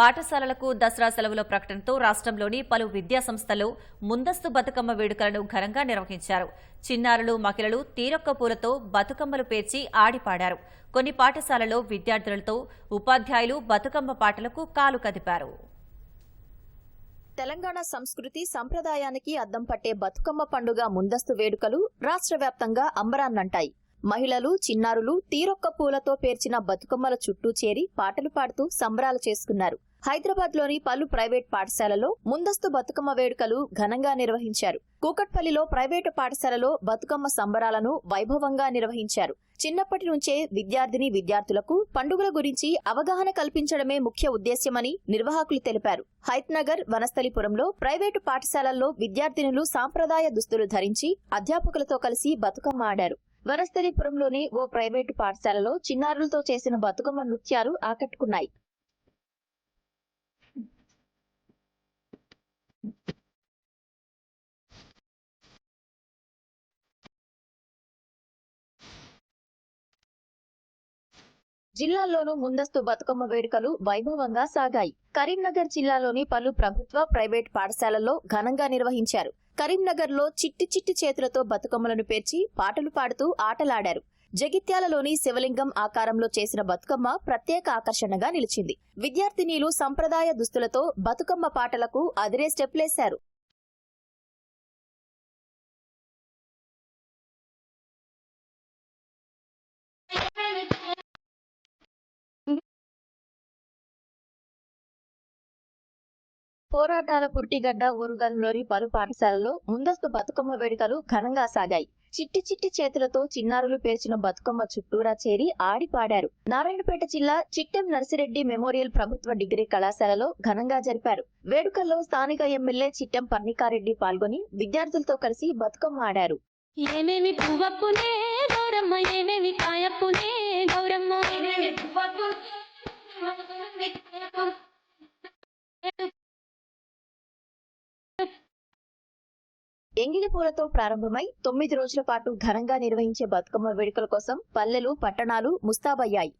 పాఠశాలలకు దసరా సెలవుల ప్రకటనతో రాష్ట్రంలోని పలు విద్యా సంస్థలు ముందస్తు బతుకమ్మ వేడుకలను ఘనంగా నిర్వహించారు. చిన్నారులు మహిళలు తీరొక్క పూలతో బతుకమ్మలు పేర్చి ఆడిపాడారు. కొన్ని పాఠశాలలో విద్యార్థులతో ఉపాధ్యాయులు బతుకమ్మ పాటలకు కాలు కదిపారు. తెలంగాణ సంస్కృతి సంప్రదాయానికి అద్దం పట్టే బతుకమ్మ పండుగ ముందస్తు వేడుకలు రాష్ట్ర వ్యాప్తంగా అంబరాన్నంటాయి. మహిళలు చిన్నారులు తీరొక్క పూలతో పేర్చిన బతుకమ్మల చుట్టూ చేరి పాటలు పాడుతూ సంబరాలు చేసుకున్నారు. హైదరాబాద్లోని పలు ప్రైవేట్ పాఠశాలలో ముందస్తు బతుకమ్మ వేడుకలు ఘనంగా నిర్వహించారు. కూకట్పల్లిలో ప్రైవేటు పాఠశాలలో బతుకమ్మ సంబరాలను వైభవంగా నిర్వహించారు. చిన్నప్పటి నుంచే విద్యార్థిని విద్యార్థులకు పండుగల గురించి అవగాహన కల్పించడమే ముఖ్య ఉద్దేశ్యమని నిర్వాహకులు తెలిపారు. హైత్నగర్ వనస్థలిపురంలో ప్రైవేటు పాఠశాలల్లో విద్యార్థినులు సాంప్రదాయ దుస్తులు ధరించి అధ్యాపకులతో కలిసి బతుకమ్మ ఆడారు. వనస్థలిపురంలోని ఓ ప్రైవేటు పాఠశాలలో చిన్నారులతో చేసిన బతుకమ్మ నృత్యాలు ఆకట్టుకున్నాయి. జిల్లాల్లోనూ ముందస్తు బతుకమ్మ వేడుకలు వైభవంగా సాగాయి. కరీంనగర్ జిల్లాలోని పలు ప్రభుత్వ ప్రైవేట్ పాఠశాలల్లో ఘనంగా నిర్వహించారు. కరీంనగర్లో చిట్టి చిట్టి చేతులతో బతుకమ్మలను పేర్చి పాటలు పాడుతూ ఆటలాడారు. జగిత్యాలలోని శివలింగం ఆకారంలో చేసిన బతుకమ్మ ప్రత్యేక ఆకర్షణగా నిలిచింది. విద్యార్థినీలు సంప్రదాయ దుస్తులతో బతుకమ్మ పాటలకు అదిరే స్టెప్లేశారు పోరాటాల పుట్టిగడ్డ ఊరుగల్లోని పలు పాఠశాలల్లో ముందస్తు బతుకమ్మ వేడుకలు ఘనంగా సాగాయి. చిట్టి చిట్టి చేతులతో చిన్నారులు పేర్చిన బతుకమ్మ చుట్టూరా చేరి ఆడి పాడారు. నారాయణపేట జిల్లా చిట్టెం నర్సిరెడ్డి మెమోరియల్ ప్రభుత్వ డిగ్రీ కళాశాలలో ఘనంగా జరిపారు. వేడుకల్లో స్థానిక ఎమ్మెల్యే చిట్టెం పర్ణికారెడ్డి పాల్గొని విద్యార్థులతో కలిసి బతుకమ్మ ఆడారు. ఏమేమి పువ్వప్పునే గౌరమ్మ ఏమేమి కాయప్పునే ఎంగిలి పూలతో ప్రారంభమై తొమ్మిది రోజుల పాటు ఘనంగా నిర్వహించే బతుకమ్మ వేడుకల కోసం పల్లెలు పట్టణాలు ముస్తాబయ్యాయి.